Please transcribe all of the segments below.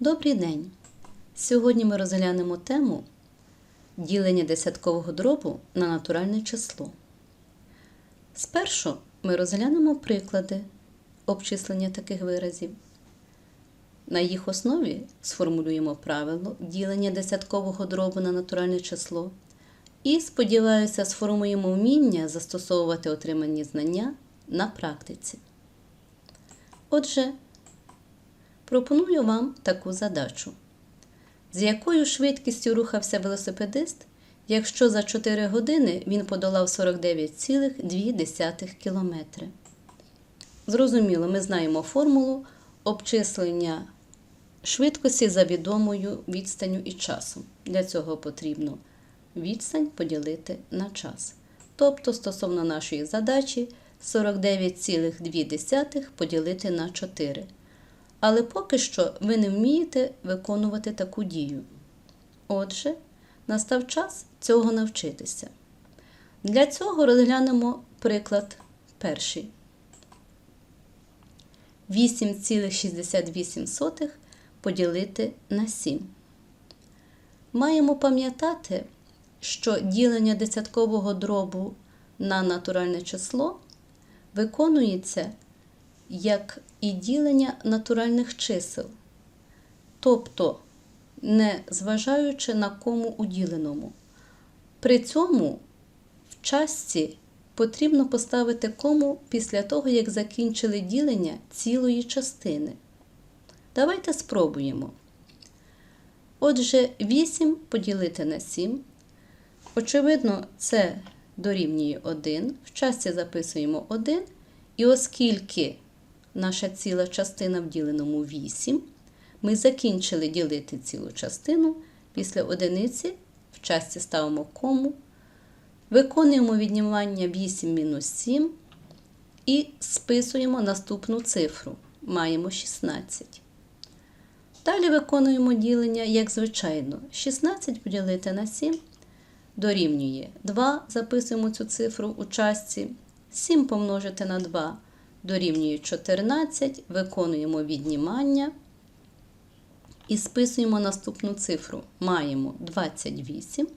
Добрий день! Сьогодні ми розглянемо тему ділення десяткового дробу на натуральне число. Спершу ми розглянемо приклади обчислення таких виразів. На їх основі сформулюємо правило ділення десяткового дробу на натуральне число і, сподіваюся, сформуємо вміння застосовувати отримані знання на практиці. Отже, пропоную вам таку задачу. З якою швидкістю рухався велосипедист, якщо за 4 години він подолав 49,2 км? Зрозуміло, ми знаємо формулу обчислення швидкості за відомою відстанню і часом. Для цього потрібно відстань поділити на час. Тобто, стосовно нашої задачі, 49,2 поділити на 4. Але поки що ви не вмієте виконувати таку дію. Отже, настав час цього навчитися. Для цього розглянемо приклад перший. 8,68 поділити на 7. Маємо пам'ятати, що ділення десяткового дробу на натуральне число виконується як і ділення натуральних чисел, тобто не зважаючи на кому уділеному. При цьому в частці потрібно поставити кому після того, як закінчили ділення цілої частини. Давайте спробуємо. Отже, 8 поділити на 7. Очевидно, це дорівнює 1. В частці записуємо 1. І оскільки наша ціла частина в діленому 8, ми закінчили ділити цілу частину. Після одиниці в частці ставимо кому. Виконуємо віднімання 8 мінус 7 і списуємо наступну цифру. Маємо 16. Далі виконуємо ділення, як звичайно, 16 поділити на 7 дорівнює 2, записуємо цю цифру у частці. 7 помножити на 2 дорівнює 14, виконуємо віднімання і списуємо наступну цифру. Маємо 28.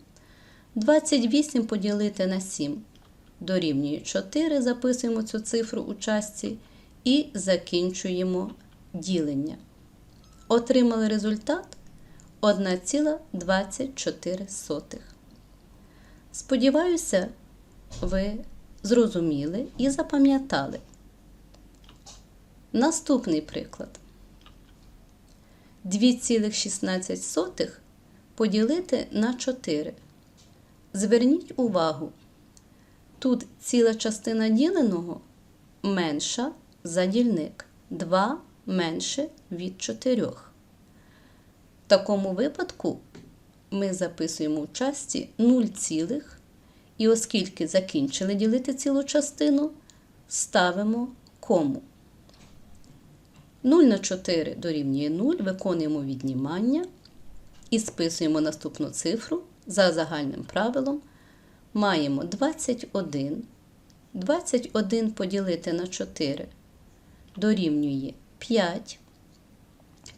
28 поділити на 7 дорівнює 4, записуємо цю цифру у частці і закінчуємо ділення. Отримали результат 1,24. Сподіваюся, ви зрозуміли і запам'ятали. Наступний приклад. 2,16 поділити на 4. Зверніть увагу, тут ціла частина діленого менша за дільник. 2 менше від 4. В такому випадку ми записуємо в часті 0, цілих, і оскільки закінчили ділити цілу частину, ставимо кому. 0 на 4 дорівнює 0, виконуємо віднімання і списуємо наступну цифру за загальним правилом. Маємо 21. 21 поділити на 4 дорівнює 5.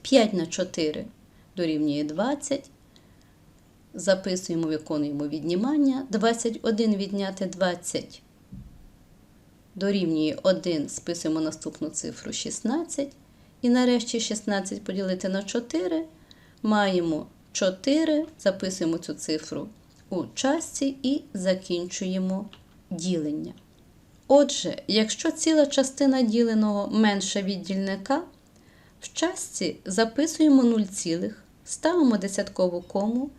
5 на 4 дорівнює 20. Записуємо, виконуємо віднімання. 21 відняти 20 дорівнює 1, списуємо наступну цифру 16. І нарешті 16 поділити на 4. Маємо 4, записуємо цю цифру у частці і закінчуємо ділення. Отже, якщо ціла частина діленого менша від дільника, в частці записуємо 0, цілих, ставимо десяткову кому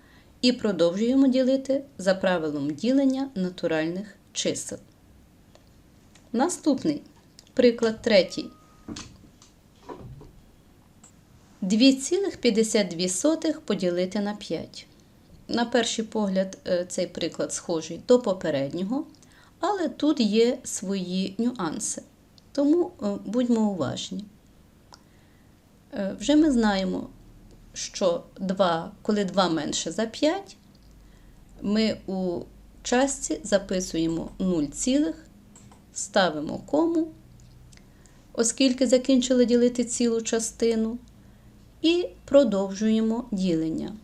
і продовжуємо ділити за правилом ділення натуральних чисел. Наступний приклад третій. 2,52 поділити на 5. На перший погляд, е, цей приклад схожий до попереднього, але тут є свої нюанси. Тому е, будьмо уважні. Е, вже ми знаємо, що 2, коли 2 менше за 5, ми у частці записуємо 0, цілих, ставимо кому, оскільки закінчили ділити цілу частину. І продовжуємо ділення.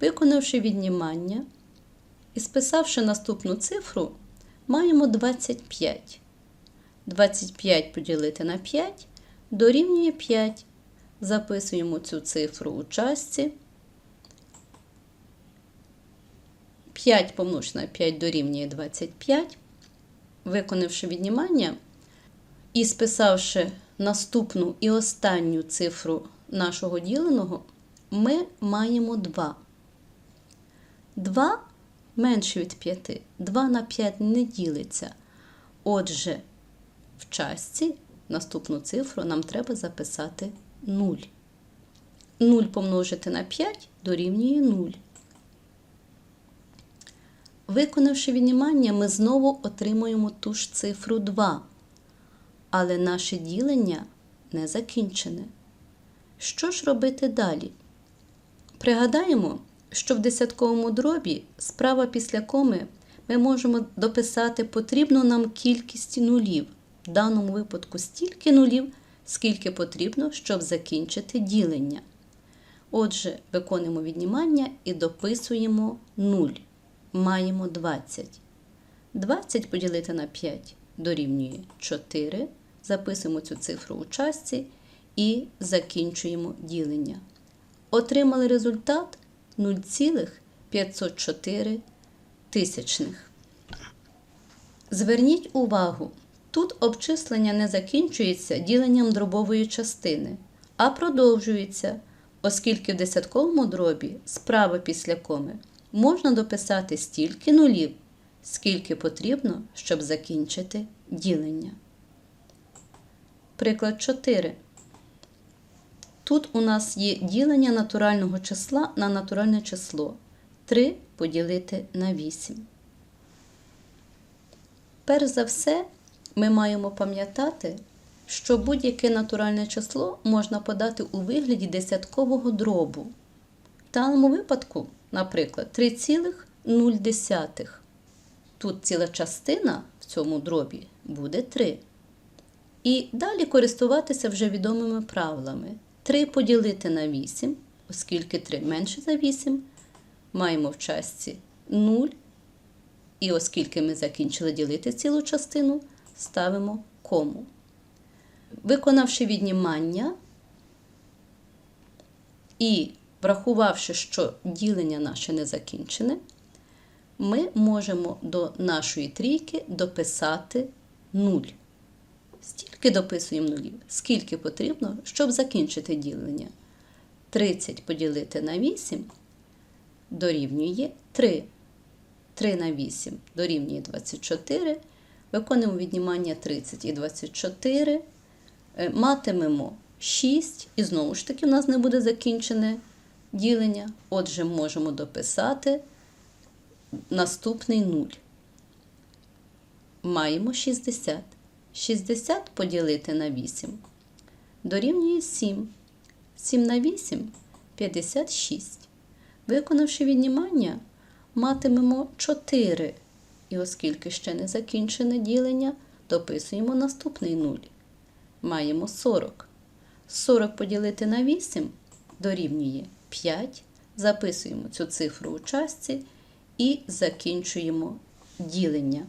Виконавши віднімання і списавши наступну цифру, маємо 25. 25 поділити на 5 дорівнює 5. Записуємо цю цифру у частці. 5 помножити на 5 дорівнює 25. Виконавши віднімання і списавши наступну і останню цифру нашого діленого, ми маємо 2. 2 менше від 5. 2 на 5 не ділиться. Отже, в частці наступну цифру нам треба записати 0. 0 помножити на 5 дорівнює 0. Виконавши віднімання, ми знову отримуємо ту ж цифру 2. Але наше ділення не закінчене. Що ж робити далі? Пригадаємо, що в десятковому дробі справа після коми ми можемо дописати потрібну нам кількість нулів, в даному випадку стільки нулів, скільки потрібно, щоб закінчити ділення. Отже, виконуємо віднімання і дописуємо 0. Маємо 20. 20 поділити на 5 дорівнює 4. Записуємо цю цифру у частці і закінчуємо ділення. Отримали результат 0,504 тисячних. Зверніть увагу, тут обчислення не закінчується діленням дробової частини, а продовжується, оскільки в десятковому дробі справа після коми можна дописати стільки нулів, скільки потрібно, щоб закінчити ділення. Приклад 4. Тут у нас є ділення натурального числа на натуральне число 3 поділити на 8. Перш за все, ми маємо пам'ятати, що будь-яке натуральне число можна подати у вигляді десяткового дробу. В даному випадку, наприклад, 3,0. Тут ціла частина в цьому дробі буде 3. І далі користуватися вже відомими правилами. 3 поділити на 8, оскільки 3 менше за 8, маємо в частці 0. І оскільки ми закінчили ділити цілу частину, ставимо кому. Виконавши віднімання і врахувавши, що ділення наше не закінчене, ми можемо до нашої трійки дописати 0. Стільки дописуємо нулів, скільки потрібно, щоб закінчити ділення. 30 поділити на 8 дорівнює 3. 3 на 8 дорівнює 24. Виконуємо віднімання 30 і 24. Е, Матимемо 6, і знову ж таки, у нас не буде закінчене ділення. Отже, можемо дописати наступний 0. Маємо 60. 60 поділити на 8 дорівнює 7. 7 на 8 56. Виконавши віднімання, матимемо 4. І оскільки ще не закінчене ділення, дописуємо наступний 0. Маємо 40. 40 поділити на 8 дорівнює 5. Записуємо цю цифру у частці і закінчуємо ділення.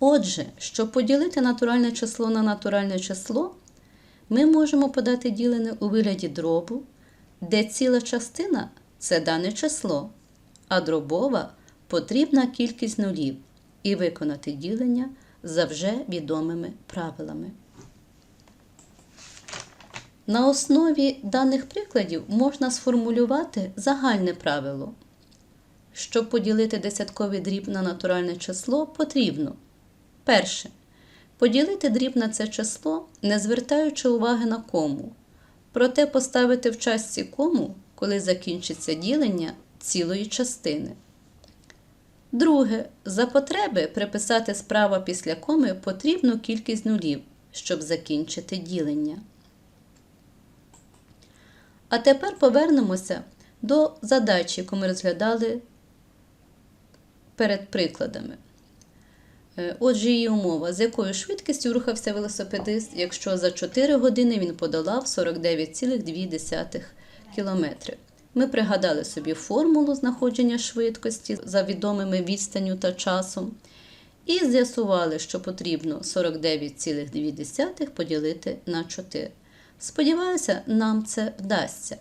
Отже, щоб поділити натуральне число на натуральне число, ми можемо подати ділене у вигляді дробу, де ціла частина це дане число, а дробова потрібна кількість нулів і виконати ділення за вже відомими правилами. На основі даних прикладів можна сформулювати загальне правило. Щоб поділити десятковий дріб на натуральне число, потрібно перше. Поділити дріб на це число, не звертаючи уваги на кому. Проте поставити в частці кому, коли закінчиться ділення цілої частини. Друге. За потреби приписати справа після коми потрібну кількість нулів, щоб закінчити ділення. А тепер повернемося до задачі, яку ми розглядали перед прикладами. Е, Отже, її умова, з якою швидкістю рухався велосипедист, якщо за 4 години він подолав 49,2 км. Ми пригадали собі формулу знаходження швидкості за відомими відстанню та часом. І з'ясували, що потрібно 49,2 поділити на 4. Сподіваюся, нам це вдасться.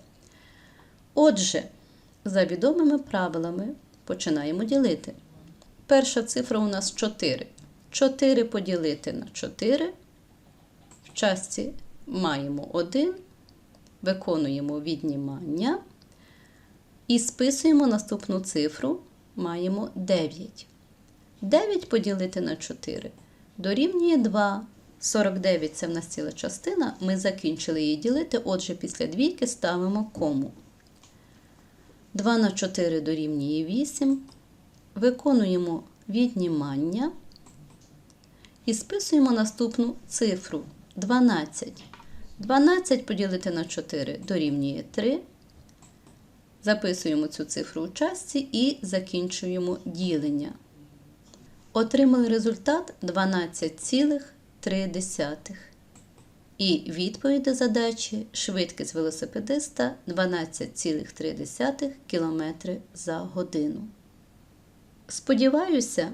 Отже, за відомими правилами починаємо ділити. Перша цифра у нас 4. 4 поділити на 4. В частці маємо 1, виконуємо віднімання і списуємо наступну цифру. Маємо 9. 9 поділити на 4 дорівнює 2. 49 це в нас ціла частина. Ми закінчили її ділити, отже, після двійки ставимо кому. 2 на 4 дорівнює 8. Виконуємо віднімання і списуємо наступну цифру 12. 12 поділити на 4 дорівнює 3. Записуємо цю цифру у частці і закінчуємо ділення. Отримали результат 12,3. І відповідь до задачі швидкість велосипедиста 12,3 км за годину. Сподіваюся,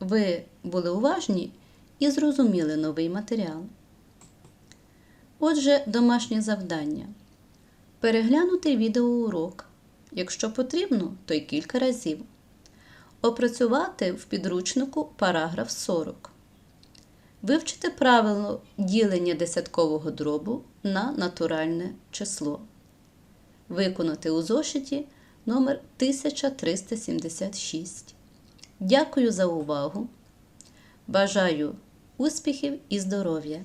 ви були уважні і зрозуміли новий матеріал. Отже, домашнє завдання. Переглянути відеоурок. Якщо потрібно, то й кілька разів. Опрацювати в підручнику параграф 40. Вивчити правило ділення десяткового дробу на натуральне число. Виконати у зошиті номер 1376. Дякую за увагу. Бажаю успіхів і здоров'я!